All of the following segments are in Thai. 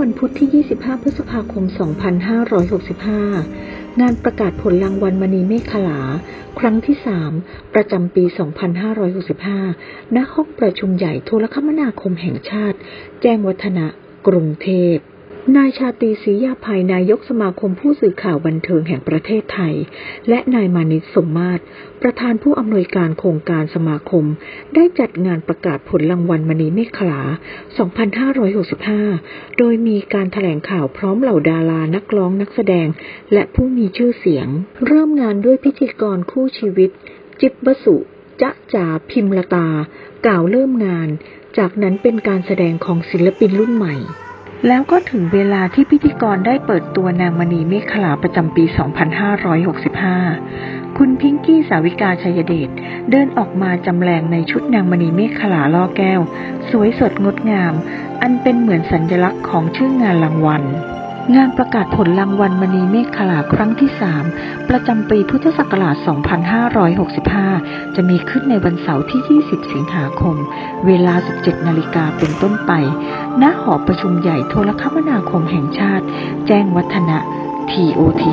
วันพุธที่ 25 พฤษภาคม 2565 งานประกาศผลรางวัลมณีเมฆขลา ครั้งที่ 3 ประจำปี 2565 ณ ห้องประชุมใหญ่โทรคมนาคมแห่งชาติ แจ้งวัฒนะ กรุงเทพ นายชาตรีศรียาภัยนายกสมาคมผู้สื่อข่าวบันเทิงแห่งประเทศไทย และนายมานิตสมมาตร ประธานผู้อำนวยการโครงการสมาคม ได้จัดงานประกาศผลรางวัลมณีเมฆขลา 2565 โดยมีการแถลงข่าวพร้อมเหล่าดารานักร้องนักแสดง และผู้มีชื่อเสียง เริ่มงานด้วยพิธีกรคู่ชีวิต จิบบสุจ๊ะจ๋าพิมลตา กล่าวเริ่มงาน จากนั้นเป็นการแสดงของศิลปินรุ่นใหม่ แล้วก็ถึงเวลาที่พิธีกรได้เปิดตัวนางมณีเมฆขลาประจำปี 2565 คุณพิงกี้สาวิกาชัยเดชเดินออกมาจำแรงในชุดนางมณีเมฆขลาล่อแก้ว สวยสดงดงาม อันเป็นเหมือนสัญลักษณ์ของชื่องานรางวัล งานประกาศผลรางวัลมณีเมฆขลาครั้งที่ 3 ประจำปีพุทธศักราช 2565 จะมีขึ้นในวันเสาร์ที่ 20 สิงหาคม เวลา 17 นาฬิกาเป็นต้นไป ณ หอประชุมใหญ่โทรคมนาคมแห่งชาติ แจ้งวัฒนะ TOT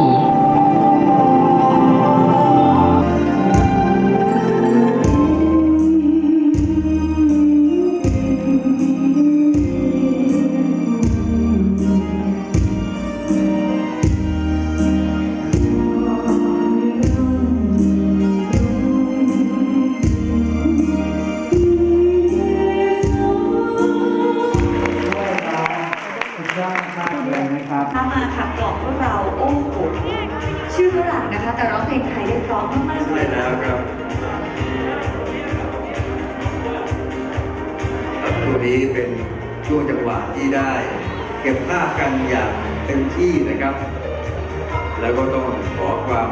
นี้เป็นช่วงจังหวะที่ได้ เก็บภาพกันอย่างเต็มที่นะครับ แล้วก็ต้องขอความ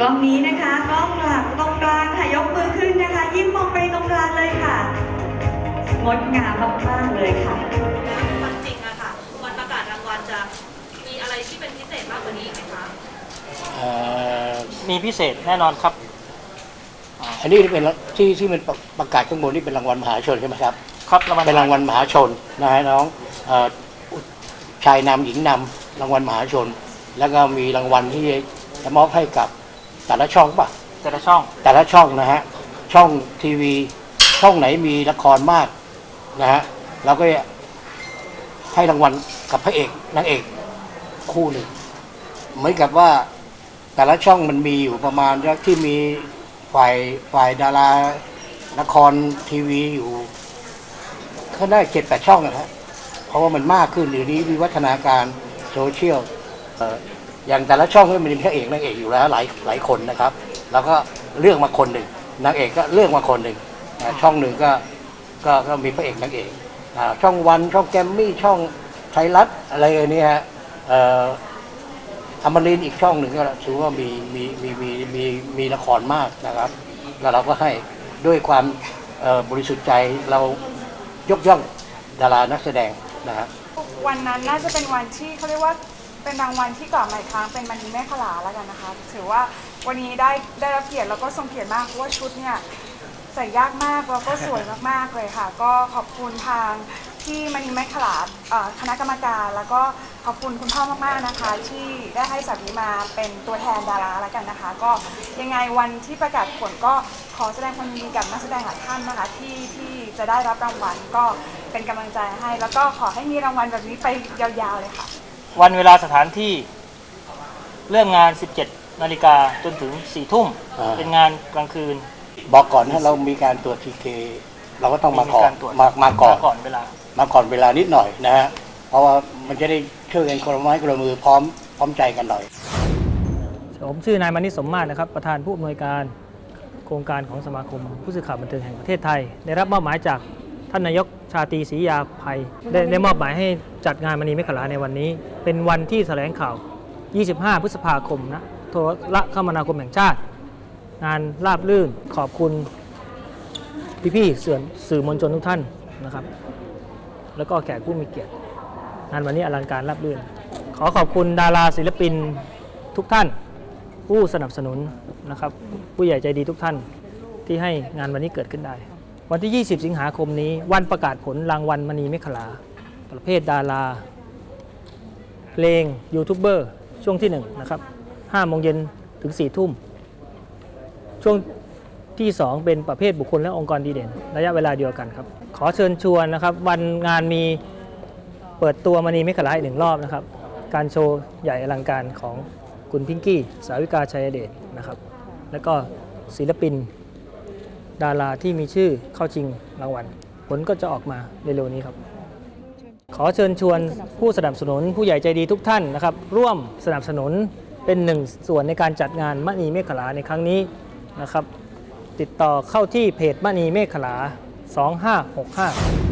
กล้องนี้นะคะกล้องหลักตรงกลางค่ะยกมือขึ้นนะคะ ยิ้มมองไปตรงกลางเลยค่ะงดงามมากๆเลยค่ะวันจริงอะค่ะวันประกาศรางวัลจะมีอะไรที่เป็นพิเศษมากกว่านี้อีกไหมคะเอ่อมีพิเศษแน่นอนครับ อันนี้เป็นที่ที่มันประประกาศข้างบนนี่เป็นรางวัลมหาชนใช่ไหมครับครับรางวัลเป็นรางวัลมหาชนนะฮะน้องเอ่อชายนำหญิงนำรางวัลมหาชน แล้วก็มีรางวัลที่จะมอบให้กับแต่ละช่องป่ะแต่ละช่องแต่ละช่องนะฮะช่องทีวีช่องไหนมีละครมากนะฮะเราก็ให้รางวัลกับพระเอกนางเอกคู่หนึ่งเหมือนกับว่าแต่ละช่องมันมีอยู่ประมาณที่มี ฝ่ายฝ่ายดาราละครทีวีอยู่ก็ได้เจ็ดแปดช่องนะฮะเพราะว่ามันมากขึ้นเดี๋ยวนี้วิวัฒนาการโซเชียลอย่างแต่ละช่องก็มีพระเอกนางเอกอยู่แล้วหลายหลายคนนะครับ แล้วก็เลือกมาคนหนึ่งนางเอกก็เลือกมาคนหนึ่งช่องหนึ่งก็ก็ก็มีพระเอกนางเอกช่องวันช่องแกมมี่ช่องไทยรัฐอะไรอย่างนี้ฮะ อ่ออมรินอีกช่องหนึ่งก็ถือว่ามีมีมีมีมีมีละครมากนะครับ แล้วเราก็ให้ด้วยความบริสุทธิ์ใจเรายกย่องดารานักแสดงนะครับวันนั้นน่าจะเป็นวันที่เขาเรียกว่าเป็นรางวัลที่กลับมาอีกครั้งเป็นมันนีแม่ขลาแล้วกันนะคะ ถือว่าวันนี้ได้ได้รับเกียรติแล้วก็ทรงเกียรติมากเพราะว่าชุดเนี่ยใส่ยากมากแล้วก็สวยมากๆเลยค่ะ ก็ขอบคุณทางที่มันนีแม่ขลาคณะกรรมการแล้วก็ ขอบคุณคุณพ่อมากๆนะคะ ที่ได้ให้สัตว์นี้มาเป็นตัวแทนดาราแล้วกันนะคะ ก็ยังไงวันที่ประกาศผลก็ขอแสดงความยินดีกับนักแสดงหลายท่านนะคะที่ที่จะได้รับรางวัลก็เป็นกำลังใจให้ แล้วก็ขอให้มีรางวัลแบบนี้ไปยาวๆเลยค่ะ วันเวลาสถานที่เริ่มงาน 17 นาฬิกาจนถึง 4 ทุ่ม อ่า เป็นงานกลางคืน บอกก่อนถ้าเรามีการตรวจทีเคเราก็ต้องมาก่อนรตรวจมามาก่อนก่อนเวลา มาก่อนเวลานิดหน่อยนะฮะเพ ราะว่ามันจะได้ช่วยกันคนละไม้คนละมือพร้อมพร้อมใจกันหน่อย ผมชื่อนายมานิสมมาตรนะครับ ประธานผู้อำนวยการโครงการของสมาคมผู้สื่อข่าวบันเทิงแห่งประเทศไทย ได้รับมอบหมายจากท่านนายกชาตรีศรียาภัยได้ได้มอบหมายให้จัดงานมณีเมฆขลาในวันนี้ เป็นวันที่แถลงข่าว 25 พฤษภาคมนะโทรคมนาคมแห่งชาติ งานราบลื่นขอบคุณพี่ๆสื่อสื่อมวลชนทุกท่านนะครับ แล้วก็แขกผู้มีเกียรติ งานวันนี้อลังการราบรื่น ขอขอบคุณดาราศิลปินทุกท่าน ผู้สนับสนุนนะครับ ผู้ใหญ่ใจดีทุกท่านที่ให้งานวันนี้เกิดขึ้นได้ วันที่ 20 สิงหาคมนี้ วันประกาศผลรางวัลมณีเมขลา ประเภทดารา เพลงยูทูบเบอร์ช่วงที่1นะครับ5โมงเย็นถึง4ทุ่ม ช่วงที่ 2 เป็นประเภทบุคคลและองค์กรดีเด่น ระยะเวลาเดียวกันครับ ขอเชิญชวนนะครับ วันงานมี ปิดตัวมณีเมขลาอีกหนึ่งรอบนะครับ การโชว์ใหญ่อลังการของคุณพิงกี้ สาวิกาชัยเดชนะครับ แล้วก็ศิลปิน ดาราที่มีชื่อเข้าชิงรางวัล ผลก็จะออกมาเร็วๆนี้ครับ ขอเชิญชวนผู้สนับสนุนผู้ใหญ่ใจดีทุกท่านนะครับ ร่วมสนับสนุนเป็นหนึ่งส่วนในการจัดงานมณีเมฆขลาในครั้งนี้นะครับ ติดต่อเข้าที่เพจมณีเมฆขลา 2565